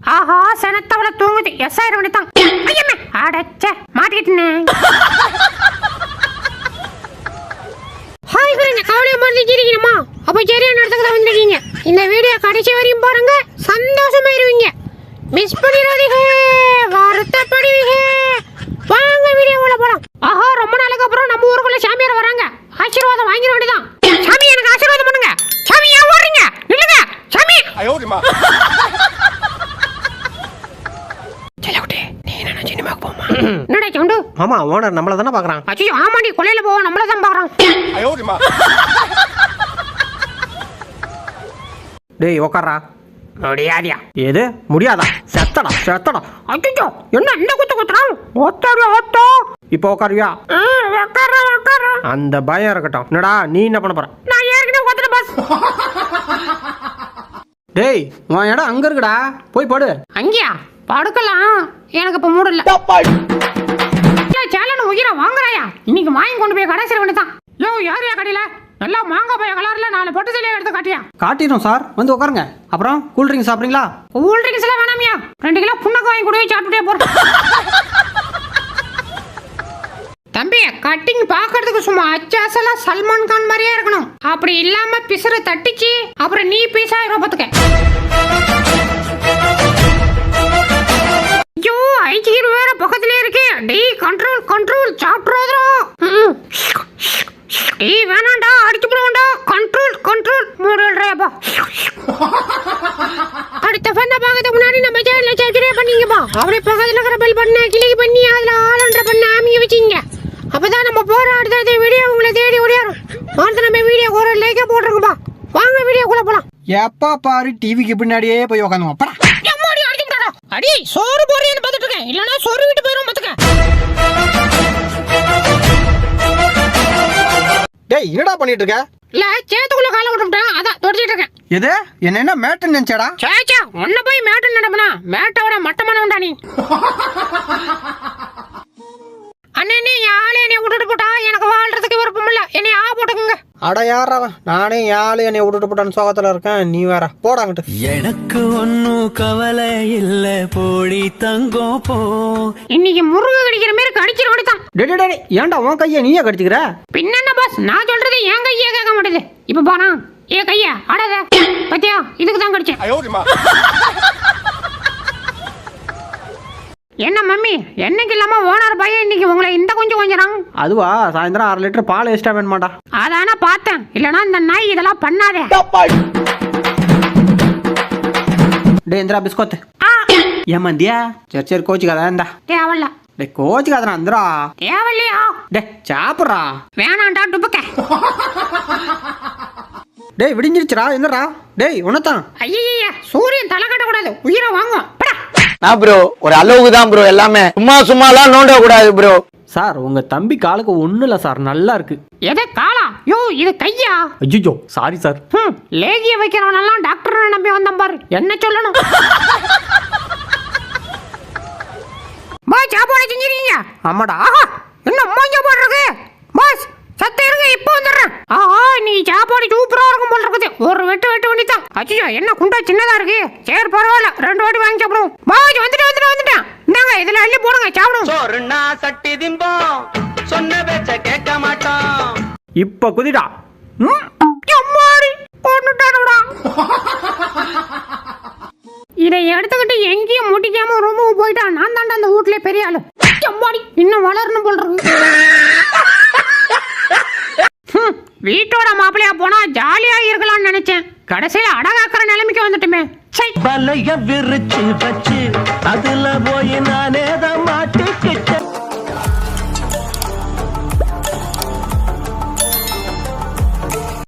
ஆஹா சனத்தவள தூங்குது. எஸ் ஆயிரம் மணி தான் அடச்ச மாட்டிக்கிட்டேனே. ஹாய் ஃப்ரெண்ட் கவலையை மறந்துச்சிருக்கீங்கம்மா அப்போ சரியான இடத்துக்கு தான் வந்திருக்கீங்க. இந்த வீடியோ கடைசி வரையும் பாருங்க. சந்தோஷமாயிருவீங்க இருவீங்க. என்னடா சவுண்டு? ஆமா ஓனர் நம்மள தானே பாக்குறான் அச்சோ ஆமாடி கொலையில போவோம் நம்மள தான் பாக்குறான் டேய் உக்காரா முடியாதியா? எது? முடியாதா? செத்தடா செத்தடா. அச்சோ என்ன இந்த குத்து குத்துறா ஓத்தாரு ஓத்தோ இப்போ உக்காருவியா? உக்கார உக்கார அந்த பயம் இருக்கட்டும். என்னடா நீ என்ன பண்ண போற? நான் ஏற்கனவே ஓத்துற பாஸ் டேய் உன் இடம் அங்க இருக்குடா. போய் படு. அங்கேயா? படுக்கலாம். எனக்கு இப்போ மூடல இன்னைக்கு வாங்கி கொண்டு போய் கடை சிறுவனு தான் யோ யார் யா கடையில? நல்லா மாங்காய் பைய கலர்ல நாலு பொட்டு சிலையை எடுத்து காட்டியா? காட்டிடும் சார். வந்து உட்காருங்க. அப்புறம் கூல் ட்ரிங்க் சாப்பிட்றீங்களா? கூல் ட்ரிங்க்ஸ் எல்லாம் வேணாமியா? ரெண்டு கிலோ புண்ணக்கு வாங்கி கொடுவே சாப்பிட்டுட்டே போறேன் தம்பி கட்டிங் பார்க்கிறதுக்கு சும்மா அச்சாசலா சல்மான் கான் மாதிரியே இருக்கணும். அப்படி இல்லாம பிசுறு தட்டிச்சு அப்புறம் நீ பீஸ் ஆயிரம் பார்த்துக்க. ஐயோ ஐஜிகிர் வேற பக்கத்திலே இருக்கே. டேய் கண்ட்ரோல் கண்ட்ரோல் சாப்பிட்றோதோ டேய் வேணாண்டா அடிச்சு போடுவோம்டா. கண்ட்ரோல் கண்ட்ரோல் மூடுறேப்பா அடுத்த ஃபன்ன பார்க்கறதுக்கு முன்னாடி நம்ம சேனலை சப்ஸ்கிரைப் பண்ணிங்கப்பா அப்படியே பக்கத்துல இருக்கிற பெல் பட்டனை கிளிக் பண்ணி அதுல ஆளுன்ற பண்ண அமைய வச்சிங்க. அப்பதான் நம்ம போற அடுத்த வீடியோ உங்களை தேடி ஓடியாரும். அடுத்து நம்ம வீடியோ ஒரு லைக்கா போட்டுருங்கப்பா வாங்க வீடியோக்குள்ள போலாம். எப்பா பாரு டிவிக்கு பின்னாடியே போய் உட்காந்து அப்படா எம்மாடி அடிச்சு விட்டாடா அடி சோறு போறியன்னு பார்த்துட்டு இருக்கேன். இல்லனா சோறு டேய் என்னடா பண்ணிட்டு இருக்க இல்ல சேத்துக்குள்ள காலை விட்டுட்டேன் அதான் தொடச்சிட்டு இருக்கேன் எது? என்ன என்ன மேட்டு நினைச்சடா? சேச்சா உன்ன போய் மேட்டு நடப்பனா மேட்டோட மட்டமானவன்டா நீ? அண்ணே நீ ஆளே என்னை விட்டுட்டு போட்டா? எனக்கு வாழ்றதுக்கு விருப்பம் இல்ல. என்னை ஆ போட்டுக்குங்க. அட யாரவன் நானே யாழ் என்னை விட்டுட்டு போட்டான்னு சோகத்துல இருக்கேன். நீ வேற போடாங்கிட்டு எனக்கு ஒன்னும் கவலை இல்ல போடி தங்கோ போ. இன்னைக்கு முருங்க கடிக்கிற மாதிரி கடிச்சிட வேண்டியதான் டெடி ஏன்டா உன் கையை நீயே கடிச்சுக்கிற? பின்னென்ன பாஸ் நான் சொல்றது என் கையே கேட்க மாட்டேது. இப்ப போனா ஏ கைய அடாத பத்தியா? இதுக்கு தான் கடிச்சேன் என்ன மம்மி? என்னைக்கு இல்லாம ஓனர் பையன் இன்னைக்கு உங்களை இந்த கொஞ்சம் கொஞ்சம் அதுவா சாயந்தரம் அரை லிட்டர் பால் எக்ஸ்ட்ரா வேணுமாடா. அதான பார்த்தேன். இல்லனா இந்த நாய் இதெல்லாம் பண்ணாதே. டே இந்திரா பிஸ்கோத்து. ஆ, ஏமாந்தியா சரி சரி கோச்சிக்காத இந்தா. தேவையில்ல டே கோச்சிக்காதடா இந்திரா. தேவையில்லையா டே சாப்பிட்றா. வேணாண்டா டுபுக்க டேய் விடிஞ்சிருச்சுடா என்னடா டேய் உனத்தான் ஐயய்ய சூரியன் தலை கட்டக்கூடாது. உயிரை வாங்குவோம் படா நான் ப்ரோ ஒரு அளவுக்கு தான் ப்ரோ எல்லாமே சும்மா சும்மாலாம் நோண்ட கூடாது ப்ரோ சார் உங்க தம்பி காலுக்கு ஒன்றும் இல்லை சார். நல்லா இருக்கு. எது காலா? யோ இது கையா? ஐயோ சாரி சார் லேகிய வைக்கிறவனெல்லாம் டாக்டர் நம்பி வந்தான் பாரு. என்ன சொல்லணும்? பாய் சாப்பாடு செஞ்சிருக்கீங்க? ஆமாடா என்ன மூஞ்ச போடுறது? சத்த இருங்க இப்போ வந்துடுறேன். ஆஹா நீ சாப்பாடு சூப்பரா இருக்கும் போல இருக்குது. ஒரு வெட்டு வெட்டு வேண்டித்தான் அச்சோ என்ன குண்டா சின்னதா இருக்கு? சரி பரவாயில்ல ரெண்டு வாட்டி வாங்கி சாப்பிடுவோம். வந்துட்டு வந்துட்டு வந்துட்டேன் இந்தாங்க இதுல அள்ளி போடுங்க சாப்பிடுவோம். சோறுனா சட்டி திம்போம். சொன்ன பேச்ச கேட்க மாட்டோம். இப்போ குதிடா. ம், எம்மாடி, கொன்னுட்டானுடா. இதை எடுத்துக்கிட்டு எங்கேயும் முட்டிக்காம ரூமுக்கு போயிட்டா. நான் தாண்டா அந்த வீட்ல பெரிய ஆளு. எம்மாடி, இன்னும் வளரணும் போல் இருக்கு. வீட்டோட மாப்பிள்ளையா போனா ஜாலியா இருக்கலாம்னு நினைச்சேன். கடைசியில அடகாக்குற நிலைமைக்கு வந்துட்டுமே. பலைய விரிச்சு வச்சு அதுல